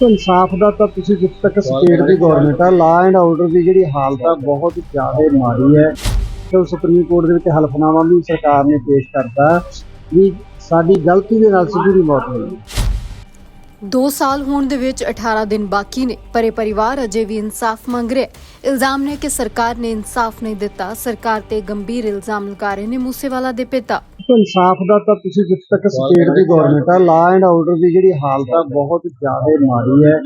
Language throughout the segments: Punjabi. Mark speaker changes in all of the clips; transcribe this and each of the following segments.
Speaker 1: ਦੇਖੋ ਇਨਸਾਫ ਦਾ ਤਾਂ ਤੁਸੀਂ ਜਿੱਥੇ ਤੱਕ ਸਟੇਟ ਦੀ ਗਵਰਨਮੈਂਟ ਆ ਲਾ ਐਂਡ ਆਰਡਰ ਦੀ ਜਿਹੜੀ ਹਾਲਤ ਆ ਬਹੁਤ ਜ਼ਿਆਦਾ ਮਾੜੀ ਹੈ। ਤੇ ਸੁਪਰੀਮ ਕੋਰਟ ਦੇ ਵਿੱਚ ਹਲਫਨਾਮਾ ਵੀ ਸਰਕਾਰ ਨੇ ਪੇਸ਼ ਕਰਤਾ ਵੀ ਸਾਡੀ ਗਲਤੀ ਦੇ ਨਾਲ ਸਿੱਧੂ ਦੀ ਮੌਤ ਹੋਈ ਹੈ
Speaker 2: 2 ਸਾਲ ਹੋਣ ਦੇ ਵਿੱਚ 18 ਦਿਨ ਬਾਕੀ ਨੇ ਪਰ ਇਹ ਪਰਿਵਾਰ ਅਜੇ ਵੀ ਇਨਸਾਫ ਮੰਗ ਰਿਹਾ ਹੈ। ਇਲਜ਼ਾਮ ਨੇ ਕਿ ਸਰਕਾਰ ਨੇ ਇਨਸਾਫ ਨਹੀਂ ਦਿੱਤਾ ਸਰਕਾਰ ਤੇ ਗੰਭੀਰ ਇਲਜ਼ਾਮ ਲਗਾ ਰਹੇ ਨੇ ਮੂਸੇਵਾਲਾ ਦੇ ਪਿਤਾ।
Speaker 1: ਦੇਖੋ ਇਨਸਾਫ ਦਾ ਤਾਂ ਤੁਸੀਂ ਜਿੱਥੇ ਤੱਕ ਸਟੇਟ ਦੀ ਗਵਰਨਮੈਂਟ ਆ ਲਾ ਐਂਡ ਆਰਡਰ ਦੀ ਜਿਹੜੀ ਹਾਲਤ ਆ, ਬਹੁਤ ਜ਼ਿਆਦਾ ਮਾੜੀ ਹੈ।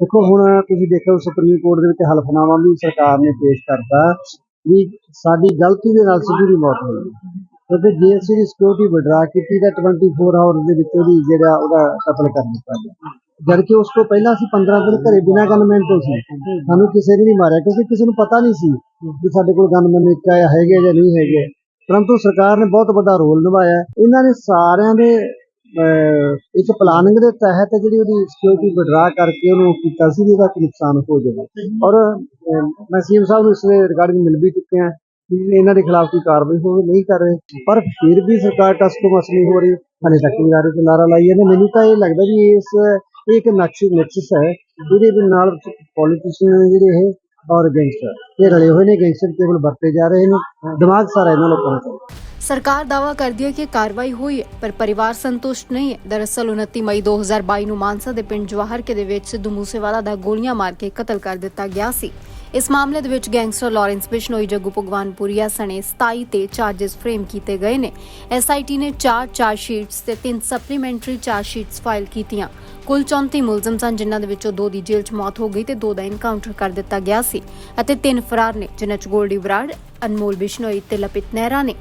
Speaker 1: ਦੇਖੋ ਹੁਣ ਤੁਸੀਂ ਦੇਖੋ ਸੁਪਰੀਮ ਕੋਰਟ ਦੇ ਵਿੱਚ ਹਲਫਨਾਮਾ ਵੀ ਸਰਕਾਰ ਨੇ ਪੇਸ਼ ਕਰਤਾ ਵੀ ਸਾਡੀ ਗਲਤੀ ਦੇ ਨਾਲ ਸਿੱਧੂ ਦੀ ਮੌਤ ਹੋਈ। ਕਿਉਂਕਿ ਜੇ ਅਸੀਂ ਦੀ ਸਿਕਿਉਰਿਟੀ ਵਿਡਰਾ ਕੀਤੀ ਤਾਂ 24 ਆਵਰ ਦੇ ਵਿੱਚ ਉਹਦੀ ਜਿਹੜਾ ਉਹਦਾ ਕਤਲ ਕਰ ਦਿੱਤਾ ਗਿਆ। ਜਦਕਿ ਉਸ ਤੋਂ ਪਹਿਲਾਂ ਅਸੀਂ 15 ਦਿਨ ਘਰੇ ਬਿਨਾਂ ਗਨਮੈਨ ਤੋਂ ਸੀ। ਸਾਨੂੰ ਕਿਸੇ ਨੇ ਨਹੀਂ ਮਾਰਿਆ ਕਿਉਂਕਿ ਕਿਸੇ ਨੂੰ ਪਤਾ ਨਹੀਂ ਸੀ ਕਿ ਸਾਡੇ ਕੋਲ ਗਨਮੈਨ ਇੱਕ ਆਇਆ ਹੈਗੇ ਜਾਂ ਨਹੀਂ ਹੈਗੇ। ਪਰੰਤੂ ਸਰਕਾਰ ਨੇ ਬਹੁਤ ਵੱਡਾ ਰੋਲ ਨਿਭਾਇਆ ਇਹਨਾਂ ਨੇ ਸਾਰਿਆਂ ਦੇ ਇੱਕ ਪਲਾਨਿੰਗ ਦੇ ਤਹਿਤ ਜਿਹੜੀ ਉਹਦੀ ਸਿਕਿਉਰਿਟੀ ਵਿਡਰਾ ਕਰਕੇ ਉਹਨੂੰ ਕੀਤਾ ਸੀ ਵੀ ਇਹਦਾ ਕੋਈ ਨੁਕਸਾਨ ਹੋ ਜਾਵੇ। ਔਰ ਅਹ, ਮੈਂ ਸੀਐਮ ਸਾਹਿਬ ਨੂੰ ਇਸ ਦੇ ਰਿਗਾਰਡਿੰਗ ਮਿਲ ਵੀ ਚੁੱਕੇ ਹਾਂ ਇਹਨਾਂ ਦੇ ਖਿਲਾਫ ਕੋਈ ਕਾਰਵਾਈ ਹੋਵੇ ਨਹੀਂ ਕਰ ਰਹੇ। ਪਰ ਫਿਰ ਵੀ ਸਰਕਾਰ ਟਸ ਤੋਂ ਮਸ ਨਹੀਂ ਹੋ ਰਹੀ। ਹਲੇ ਤੱਕ ਵੀ ਨਾਰੇ ਤੇ ਨਾਰਾ ਲਾਈ ਜਾਂਦੇ। ਮੈਨੂੰ ਤਾਂ ਇਹ ਲੱਗਦਾ ਵੀ ਇਸ ਇਹ ਇੱਕ ਨਕਸ਼ ਨਕਸ਼ਸ ਹੈ। ਜਿਹਦੇ ਨਾਲ ਪੋਲੀਟੀਸ਼ੀਅਨ ਜਿਹੜੇ ਇਹ ਔਰ ਗੈਂਗਸਟਰ ਇਹ ਰਲੇ ਹੋਏ ਨੇ ਗੈਂਗਸਟਰ ਕੇਵਲ ਵਰਤੇ ਜਾ ਰਹੇ ਨੇ। ਦਿਮਾਗ ਸਾਰਾ ਇਹਨਾਂ ਲੋਕਾਂ ਦਾ
Speaker 2: ਸਰਕਾਰ ਦਾਵਾ ਕਰਦੀ ਹੈ ਕਿ ਕਾਰਵਾਈ ਹੋਈ ਹੈ, ਪਰ ਪਰਿਵਾਰ ਸੰਤੁਸ਼ਟ ਨਹੀਂ ਹੈ। ਦਰਅਸਲ 29 ਮਈ 2022 ਨੂੰ ਮਾਨਸਾ ਦੇ ਪਿੰਡ ਜਵਾਹਰ ਕੇ ਦੇ ਵਿੱਚ ਸਿੱਧੂ ਮੂਸੇਵਾਲਾ ਦਾ ਗੋਲੀਆਂ ਮਾਰ ਕੇ ਕਤਲ ਕਰ ਦਿੱਤਾ ਗਿਆ ਸੀ। ਇਸ ਮਾਮਲੇ ਦੇ ਵਿੱਚ ਗੈਂਗਸਟਰ ਲਾਰੈਂਸ ਬਿਸ਼ਨੋਈ ਜੱਗੂ ਭਗਵਾਨਪੁਰੀਆ ਸਣੇ 27 ਤੇ ਚਾਰजेस ਫਰੇਮ ਕੀਤੇ ਗਏ ਨੇ। ਐਸਆਈਟੀ ਨੇ 4 ਚਾਰਜ ਸ਼ੀਟਸ ਤੇ 3 ਸਪਲੀਮੈਂਟਰੀ ਚਾਰਜ ਸ਼ੀਟਸ ਫਾਈਲ ਕੀਤੀਆਂ। ਕੁੱਲ 34 ਮੁਲਜ਼ਮ ਸਨ, ਜਿਨ੍ਹਾਂ ਦੇ ਵਿੱਚੋਂ ਦੋ ਦੀ ਜੇਲ੍ਹ 'ਚ ਮੌਤ ਹੋ ਗਈ ਤੇ ਦੋ ਦਾ ਇਨਕਾਊਂਟਰ ਕਰ ਦਿੱਤਾ ਗਿਆ ਸੀ ਅਤੇ ਤਿੰਨ ਫਰਾਰ ਨੇ, ਜਿਨ੍ਹਾਂ 'ਚ ਗੋਲਡੀ ਬਰਾੜ ਅਨਮੋਲ ਬਿਸ਼ਨੋਈ ਤੇ ਲਪਿਤ ਨਹਿਰਾ ਨੇ।